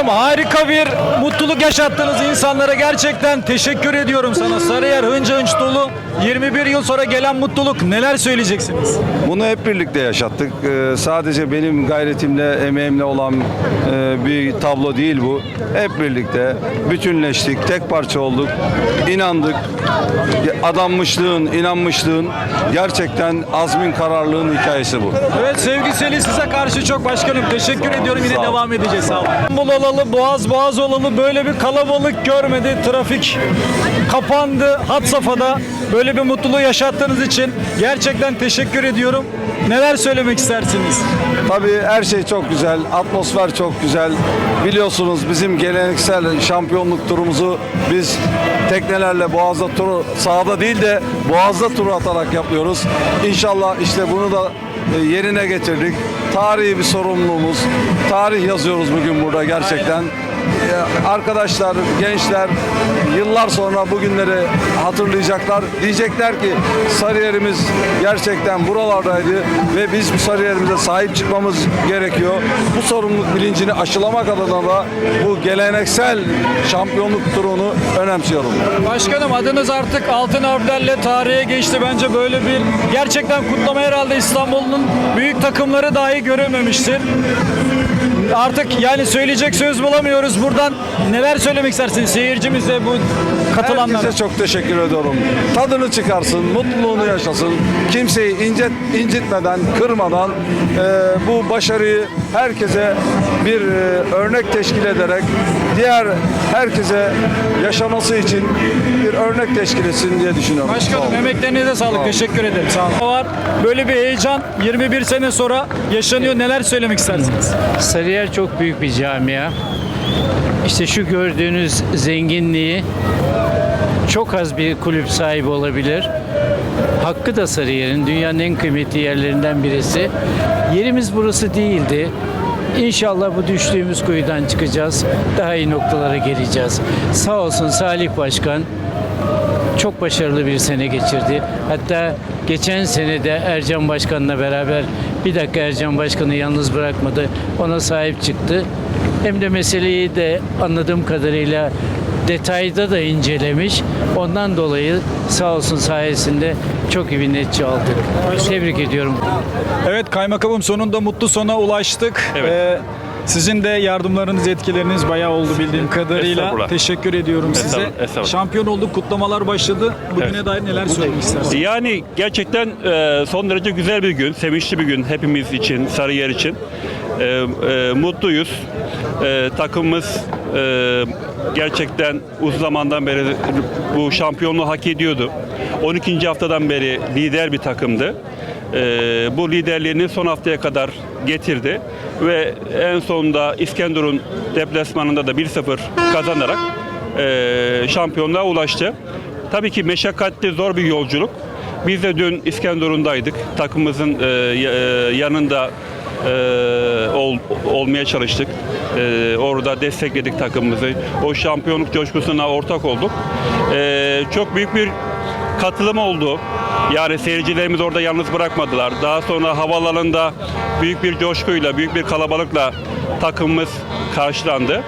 Başkanım harika bir mutluluk yaşattınız insanlara. Gerçekten teşekkür ediyorum sana. Sarıyer hınca hınç dolu. 21 yıl sonra gelen mutluluk. Neler söyleyeceksiniz? Bunu hep birlikte yaşattık. Ee, sadece benim gayretimle, emeğimle olan e, bir tablo değil bu. Hep birlikte bütünleştik, tek parça olduk, inandık. Adanmışlığın, inanmışlığın, gerçekten azmin, kararlılığın hikayesi bu. Evet sevgi Selin size karşı çok başkanım. Teşekkür ediyorum. Yine devam edeceğiz. Sağ olun. İstanbul olalı, Boğaz Boğaz olalı böyle bir kalabalık görmedi. Trafik kapandı. Hat safhada böyle bir mutluluğu yaşattığınız için gerçekten teşekkür ediyorum. Neler söylemek istersiniz? Tabii her şey çok güzel, atmosfer çok güzel. Biliyorsunuz bizim geleneksel şampiyonluk turumuzu biz teknelerle Boğaz'da turu sahada değil de Boğaz'da tur atarak yapıyoruz. İnşallah işte bunu da e, yerine getirdik. Tarihi bir sorumluluğumuz. Tarih yazıyoruz bugün burada gerçekten. E, Arkadaşlar, gençler yıllar sonra bugünleri hatırlayacaklar. Diyecekler ki Sarıyer'imiz gerçekten buralardaydı ve biz bu Sarıyer'imize sahip çıkmamız gerekiyor. Bu sorumluluk bilincini aşılamak adına da bu geleneksel şampiyonluk turunu önemsiyorum. Başkanım adınız artık altın harflerle tarihe geçti. Bence böyle bir gerçekten kutlama herhalde İstanbul'un büyük takımları dahi görememiştir. Artık yani söyleyecek söz bulamıyoruz. Buradan neler söylemek istersiniz seyircimize bu katılanlara? Herkese çok teşekkür ediyorum. Tadını çıkarsın, mutluluğunu yaşasın. Kimseyi incit, incitmeden, kırmadan e, bu başarıyı herkese bir e, örnek teşkil ederek diğer herkese yaşaması için bir örnek teşkil etsin diye düşünüyorum. Sağ Başkanım emeklerinize sağlık. Teşekkür ederim. Sağ olun. Var. Böyle bir heyecan 21 sene sonra yaşanıyor. Neler söylemek istersiniz? Sarıyer çok büyük bir camia. İşte şu gördüğünüz zenginliği çok az bir kulüp sahibi olabilir. Hakkı da Sarıyer'in dünyanın en kıymetli yerlerinden birisi. Yerimiz burası değildi. İnşallah bu düştüğümüz kuyudan çıkacağız. Daha iyi noktalara geleceğiz. Sağ olsun Salih Başkan çok başarılı bir sene geçirdi. Hatta geçen sene de Ercan Başkan'la beraber bir dakika Ercan Başkan'ı yalnız bırakmadı. Ona sahip çıktı. Hem de meseleyi de anladığım kadarıyla detayda da incelemiş. Ondan dolayı sağ olsun sayesinde çok iyi bir netice aldık. Tebrik ediyorum. Evet kaymakamım sonunda mutlu sona ulaştık. Evet. Ee, sizin de yardımlarınız, etkileriniz bayağı oldu bildiğim kadarıyla. Teşekkür ediyorum size. Estağfurullah, estağfurullah. Şampiyon olduk, kutlamalar başladı. Bugüne Evet. dair neler söylemek istersiniz? Yani gerçekten e, son derece güzel bir gün, sevinçli bir gün hepimiz için, Sarıyer için. E, e, mutluyuz. E, takımımız e, gerçekten uzun zamandan beri bu şampiyonluğu hak ediyordu. 12. haftadan beri lider bir takımdı. E, bu liderliğini son haftaya kadar getirdi ve en sonunda İskenderun deplasmanında da 1-0 kazanarak e, şampiyonluğa ulaştı. Tabii ki meşakkatli zor bir yolculuk. Biz de dün İskenderun'daydık. Takımımızın e, e, yanında e, ol- olmaya çalıştık. E, orada destekledik takımımızı. O şampiyonluk coşkusuna ortak olduk. E, çok büyük bir katılım oldu. Yani seyircilerimiz orada yalnız bırakmadılar. Daha sonra havalarında büyük bir coşkuyla, büyük bir kalabalıkla takımımız karşılandı.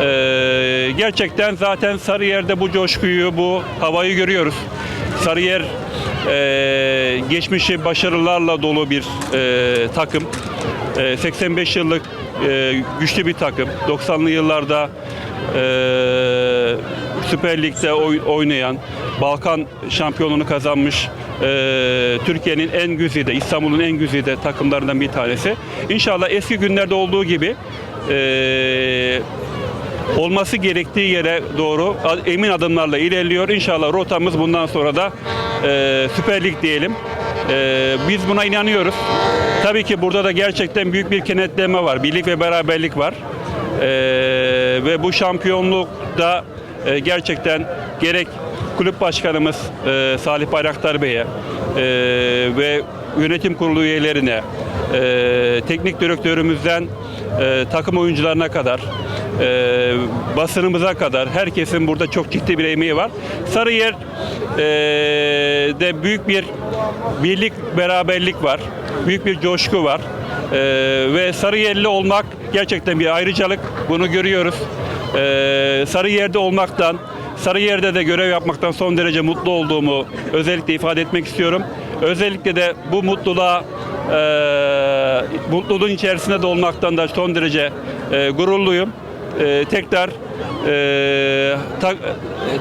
Ee, gerçekten zaten Sarıyer'de bu coşkuyu, bu havayı görüyoruz. Sarıyer e, geçmişi başarılarla dolu bir e, takım. E, 85 yıllık e, güçlü bir takım. 90'lı yıllarda e, Süper Lig'de oy- oynayan, Balkan şampiyonluğunu kazanmış e, Türkiye'nin en güzide, İstanbul'un en güzide takımlarından bir tanesi. İnşallah eski günlerde olduğu gibi e, olması gerektiği yere doğru emin adımlarla ilerliyor. İnşallah rotamız bundan sonra da e, Süper Lig diyelim. E, biz buna inanıyoruz. Tabii ki burada da gerçekten büyük bir kenetleme var. Birlik ve beraberlik var. E, ve bu şampiyonlukta e, gerçekten gerek kulüp başkanımız e, Salih Bayraktar Bey'e e, ve yönetim kurulu üyelerine, e, teknik direktörümüzden e, takım oyuncularına kadar, e, basınımıza kadar herkesin burada çok ciddi bir emeği var. Sarıyer e, de büyük bir birlik, beraberlik var. Büyük bir coşku var. E, ve Sarıyerli olmak gerçekten bir ayrıcalık. Bunu görüyoruz. Ee, Sarıyer'de olmaktan, Sarıyer'de de görev yapmaktan son derece mutlu olduğumu özellikle ifade etmek istiyorum. Özellikle de bu mutluluğa e, mutluluğun içerisinde de olmaktan da son derece e, gururluyum. E, tekrar e, ta-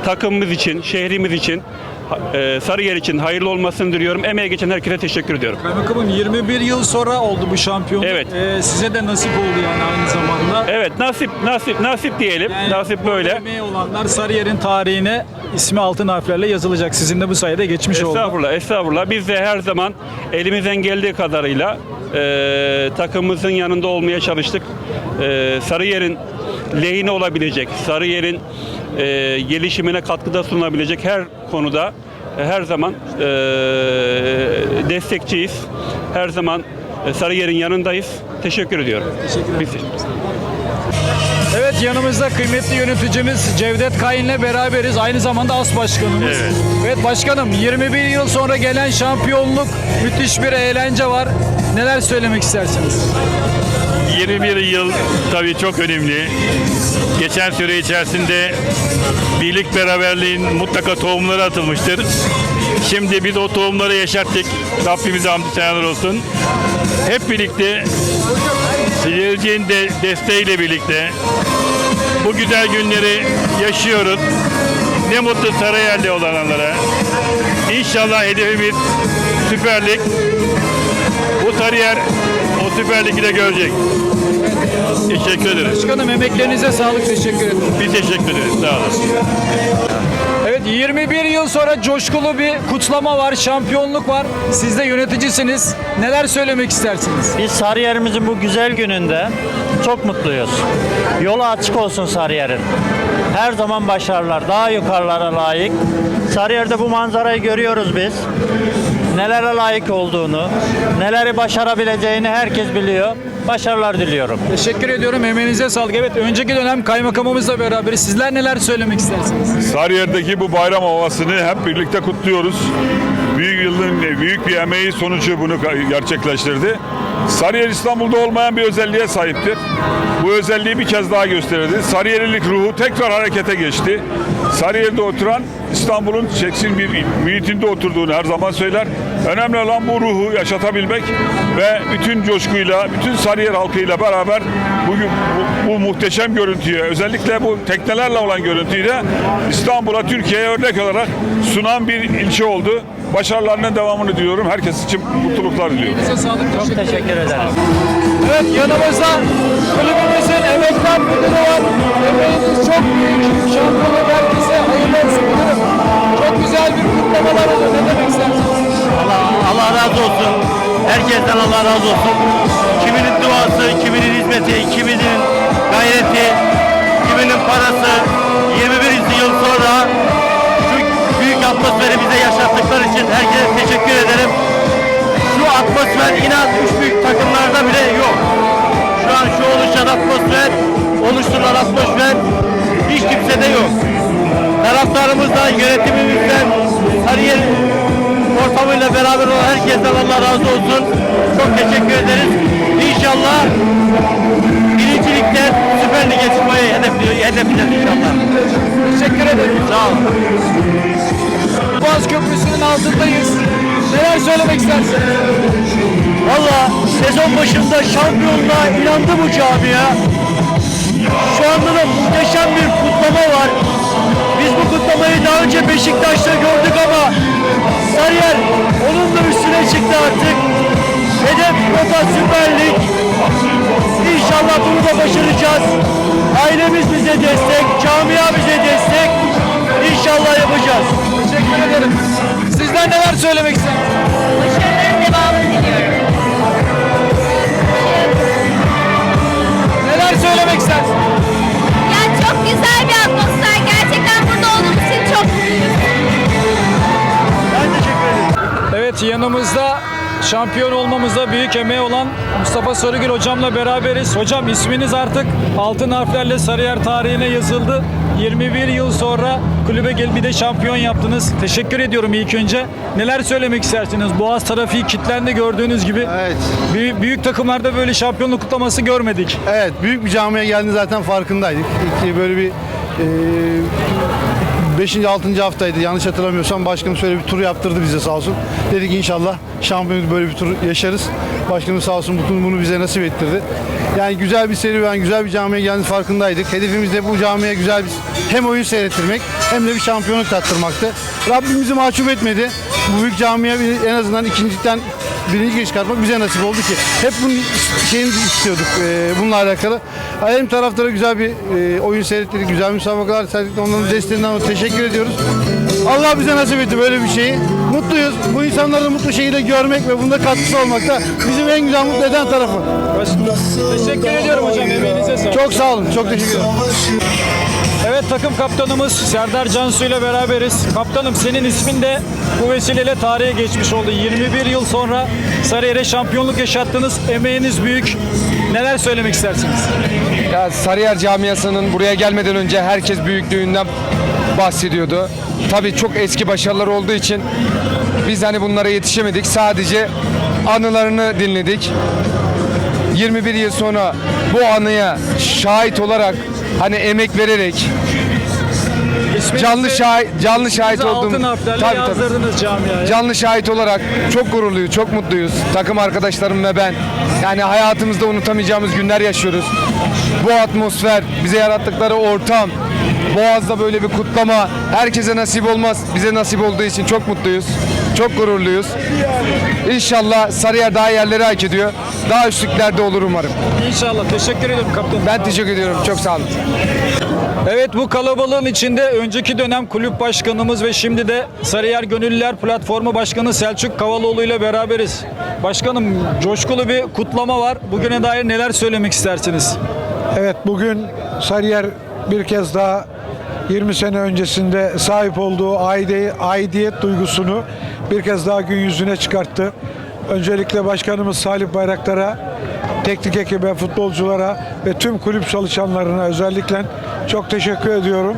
takımımız için, şehrimiz için, e, Sarıyer için hayırlı olmasını diliyorum. Emeğe geçen herkese teşekkür ediyorum. Kaymakamım 21 yıl sonra oldu bu şampiyonluk. Evet. Ee, size de nasip oldu yani aynı zamanda. Evet, nasip nasip nasip diyelim. Yani nasip böyle. emeği olanlar Sarıyer'in tarihine ismi altın harflerle yazılacak. Sizin de bu sayede geçmiş oldu. Estağfurullah, estağfurullah. Biz de her zaman elimizden geldiği kadarıyla e, takımımızın yanında olmaya çalıştık. E, Sarıyer'in lehine olabilecek, Sarıyer'in e, gelişimine katkıda sunabilecek her konuda e, her zaman e, destekçiyiz. Her zaman e, Sarıyer'in yanındayız. Teşekkür ediyorum. Teşekkür Biz ederim. Evet yanımızda kıymetli yöneticimiz Cevdet Kayın'la beraberiz. Aynı zamanda AS Başkanımız. Evet. Evet başkanım 21 yıl sonra gelen şampiyonluk müthiş bir eğlence var. Neler söylemek istersiniz? 21 yıl tabii çok önemli. Geçen süre içerisinde birlik beraberliğin mutlaka tohumları atılmıştır. Şimdi biz o tohumları yeşerttik. Rabbimize hamdü senalar olsun. Hep birlikte seyircinin de desteğiyle birlikte bu güzel günleri yaşıyoruz. Ne mutlu Sarıyer'de olanlara. İnşallah hedefimiz Süper Lig. Bu Sarıyer o Süper Lig'i de görecek. Teşekkür ederiz. Başkanım emeklerinize sağlık teşekkür ederim. Biz teşekkür ederiz. Sağ olun. Evet 21 yıl sonra coşkulu bir kutlama var, şampiyonluk var. Siz de yöneticisiniz. Neler söylemek istersiniz? Biz Sarıyer'imizin bu güzel gününde çok mutluyuz. Yolu açık olsun Sarıyer'in. Her zaman başarılar, daha yukarılara layık. Sarıyer'de bu manzarayı görüyoruz biz. Nelere layık olduğunu, neleri başarabileceğini herkes biliyor. Başarılar diliyorum. Teşekkür ediyorum. Emeğinize sağlık. Evet önceki dönem kaymakamımızla beraber sizler neler söylemek istersiniz? Sarıyer'deki bu bayram havasını hep birlikte kutluyoruz. Büyük yılın büyük bir emeği sonucu bunu gerçekleştirdi. Sarıyer İstanbul'da olmayan bir özelliğe sahiptir. Bu özelliği bir kez daha gösterdi. Sarıyerlilik ruhu tekrar harekete geçti. Sarıyer'de oturan İstanbul'un çeksin bir mühitinde oturduğunu her zaman söyler. Önemli olan bu ruhu yaşatabilmek ve bütün coşkuyla, bütün Sarıyer halkıyla beraber bugün bu, bu muhteşem görüntüye, özellikle bu teknelerle olan görüntüyü de İstanbul'a, Türkiye'ye örnek olarak sunan bir ilçe oldu. Başarılarının devamını diliyorum. Herkes için mutluluklar diliyorum. Size sağlık. Çok teşekkür ederiz. Evet yanımızda kulübümüzün emekler müdürü var. Emeğiniz çok büyük. Şampiyonluk herkese hayırlı olsun. Çok güzel bir kutlamalar oldu. Ne demek istersiniz? Allah, Allah razı olsun. Herkesten Allah razı olsun. Hizmeti, kiminin gayreti, kiminin parası. 21 yıl sonra şu büyük atmosferi bize yaşattıkları için herkese teşekkür ederim. Şu atmosfer inan üç büyük takımlarda bile yok. Şu an şu oluşan atmosfer, oluşturulan atmosfer hiç kimsede yok. Taraftarımızdan, yönetimimizden, Sarıyer ortamıyla beraber olan herkesten Allah razı olsun. Çok teşekkür ederiz. İnşallah birincilikten Süper Lig'e çıkmayı hedefliyor, hedefliyoruz inşallah. Teşekkür ederim. Sağ olun. Boğaz Köprüsü'nün altındayız. Neler söylemek istersiniz? Valla sezon başında şampiyonluğa inandı bu camia. Şu anda da muhteşem bir kutlama var. Biz bu kutlamayı daha önce Beşiktaş'ta gördük ama Sarıyer onun da üstüne çıktı artık. Hedef Rota Süper Lig. İnşallah bunu da başaracağız. Ailemiz bize destek, camia bize destek. İnşallah yapacağız. Teşekkür ederim. Sizler neler söylemek istersiniz? Başarıların devamını diliyorum. Yanımızda şampiyon olmamızda büyük emeği olan Mustafa Sarıgül hocamla beraberiz. Hocam isminiz artık altın harflerle Sarıyer tarihine yazıldı. 21 yıl sonra kulübe gel bir de şampiyon yaptınız. Teşekkür ediyorum ilk önce. Neler söylemek istersiniz? Boğaz trafiği kilitlendi gördüğünüz gibi. Evet. Büyük, büyük takımlarda böyle şampiyonluk kutlaması görmedik. Evet, büyük bir camiye geldiğinde zaten farkındaydık. İlk böyle bir e, 5. 6. haftaydı yanlış hatırlamıyorsam başkanım şöyle bir tur yaptırdı bize sağ olsun. Dedik inşallah şampiyonluk böyle bir tur yaşarız. Başkanım sağ olsun bütün bunu bize nasip ettirdi. Yani güzel bir serüven, güzel bir camiye geldiğinde farkındaydık. Hedefimiz de bu camiye güzel bir hem oyun seyrettirmek hem de bir şampiyonluk tattırmaktı. Rabbim bizi mahcup etmedi. Bu büyük camiye en azından ikincilikten birinci geç çıkartmak bize nasip oldu ki. Hep bunun şeyini istiyorduk e, bununla alakalı. Hem taraftara güzel bir e, oyun seyrettirdik, güzel müsabakalar seyrettik. Onların desteğinden teşekkür ediyoruz. Allah bize nasip etti böyle bir şeyi. Mutluyuz. Bu insanların mutlu şeyi de görmek ve bunda katkısı olmak da bizim en güzel mutlu eden tarafı. Teşekkür ediyorum hocam. Emeğinize sağlık. Çok sağ olun. Çok teşekkür ederim. Evet takım kaptanımız Serdar Cansu ile beraberiz. Kaptanım senin ismin de bu vesileyle tarihe geçmiş oldu. 21 yıl sonra Sarıyer'e şampiyonluk yaşattınız. Emeğiniz büyük. Neler söylemek istersiniz? Ya Sarıyer camiasının buraya gelmeden önce herkes büyüklüğünden bahsediyordu. Tabii çok eski başarılar olduğu için biz hani bunlara yetişemedik. Sadece anılarını dinledik. 21 yıl sonra bu anıya şahit olarak hani emek vererek İsminizi- canlı şahit canlı şahit olduğum altın harflerle Tabii, tabii. yazdırdınız camiaya. Canlı şahit olarak çok gururluyuz, çok mutluyuz. Takım arkadaşlarım ve ben. Yani hayatımızda unutamayacağımız günler yaşıyoruz. Bu atmosfer, bize yarattıkları ortam, Boğaz'da böyle bir kutlama herkese nasip olmaz. Bize nasip olduğu için çok mutluyuz. Çok gururluyuz. İnşallah Sarıyer daha yerleri hak ediyor. Daha üstlüklerde olur umarım. İnşallah. Teşekkür ediyorum kaptanım. Ben teşekkür ediyorum. Çok sağ olun. Evet bu kalabalığın içinde önceki dönem kulüp başkanımız ve şimdi de Sarıyer Gönüllüler Platformu Başkanı Selçuk Kavaloğlu ile beraberiz. Başkanım coşkulu bir kutlama var. Bugüne dair neler söylemek istersiniz? Evet bugün Sarıyer bir kez daha 20 sene öncesinde sahip olduğu aidiyet duygusunu bir kez daha gün yüzüne çıkarttı. Öncelikle başkanımız Salih Bayraktar'a, teknik ekibe, futbolculara ve tüm kulüp çalışanlarına özellikle çok teşekkür ediyorum.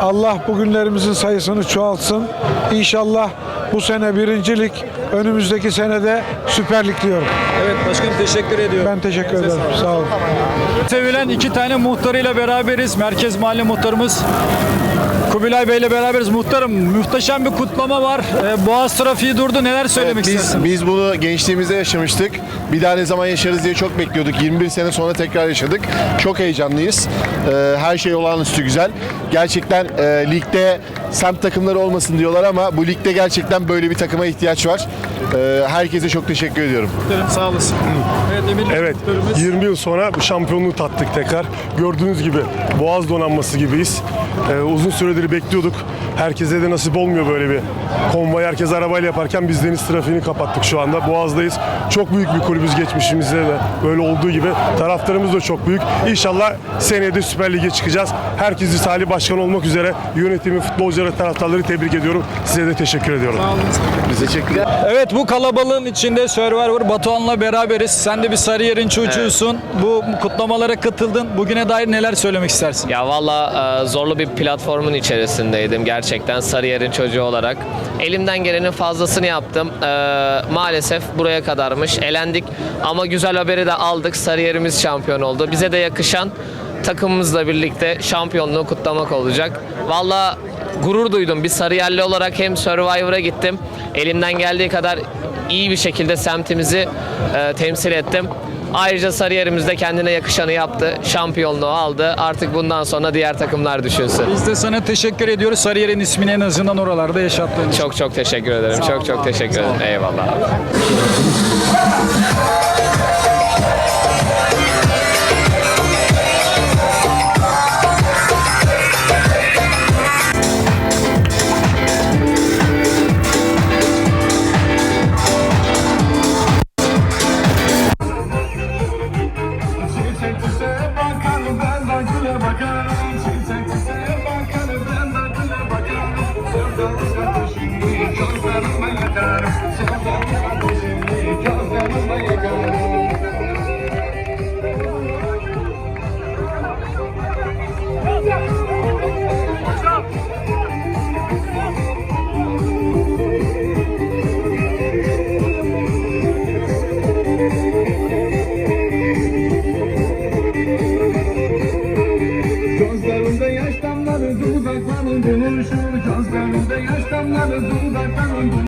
Allah bugünlerimizin sayısını çoğaltsın. İnşallah bu sene birincilik, önümüzdeki senede Süper Lig diyorum. Evet başkanım teşekkür ediyorum. Ben teşekkür ederim. Sağ olun. Sevilen iki tane muhtarıyla beraberiz. Merkez Mahalle Muhtarımız Kubilay Bey ile beraberiz. Muhtarım muhteşem bir kutlama var. Ee, Boğaz trafiği durdu. Neler söylemek biz, istersin? biz bunu gençliğimizde yaşamıştık. Bir daha ne zaman yaşarız diye çok bekliyorduk. 21 sene sonra tekrar yaşadık. Çok heyecanlıyız. Ee, her şey olağanüstü güzel. Gerçekten e, ligde semt takımları olmasın diyorlar ama bu ligde gerçekten böyle bir takıma ihtiyaç var. Ee, herkese çok teşekkür ediyorum. Sağ olasın. Evet Emir Evet, muhtarımız. 20 yıl sonra bu şampiyonluğu tattık tekrar. Gördüğünüz gibi Boğaz donanması gibiyiz. Ee, uzun süredir bekliyorduk. Herkese de nasip olmuyor böyle bir konvoy. Herkes arabayla yaparken biz deniz trafiğini kapattık şu anda. Boğaz'dayız. Çok büyük bir kulübüz geçmişimizde de böyle olduğu gibi. Taraftarımız da çok büyük. İnşallah seneye de Süper Lig'e çıkacağız. Herkesi Salih Başkan olmak üzere yönetimi, futbolcuları, taraftarları tebrik ediyorum. Size de teşekkür ediyorum. Evet bu kalabalığın içinde Survivor Batuhan'la beraberiz. Sen de bir Sarıyer'in çocuğusun. Bu kutlamalara katıldın. Bugüne dair neler söylemek istersin? Ya valla e, zorlu bir platformun içerisindeydim gerçekten Sarıyer'in çocuğu olarak. Elimden gelenin fazlasını yaptım. E, maalesef buraya kadarmış. Elendik ama güzel haberi de aldık. Sarıyer'imiz şampiyon oldu. Bize de yakışan takımımızla birlikte şampiyonluğu kutlamak olacak. Valla gurur duydum. Bir Sarıyerli olarak hem Survivor'a gittim. Elimden geldiği kadar iyi bir şekilde semtimizi e, temsil ettim. Ayrıca Sarıyer'imiz de kendine yakışanı yaptı. Şampiyonluğu aldı. Artık bundan sonra diğer takımlar düşünsün. Biz de sana teşekkür ediyoruz. Sarıyer'in ismini en azından oralarda yaşattığın için. Çok çok teşekkür ederim. Çok çok teşekkür ederim. Eyvallah.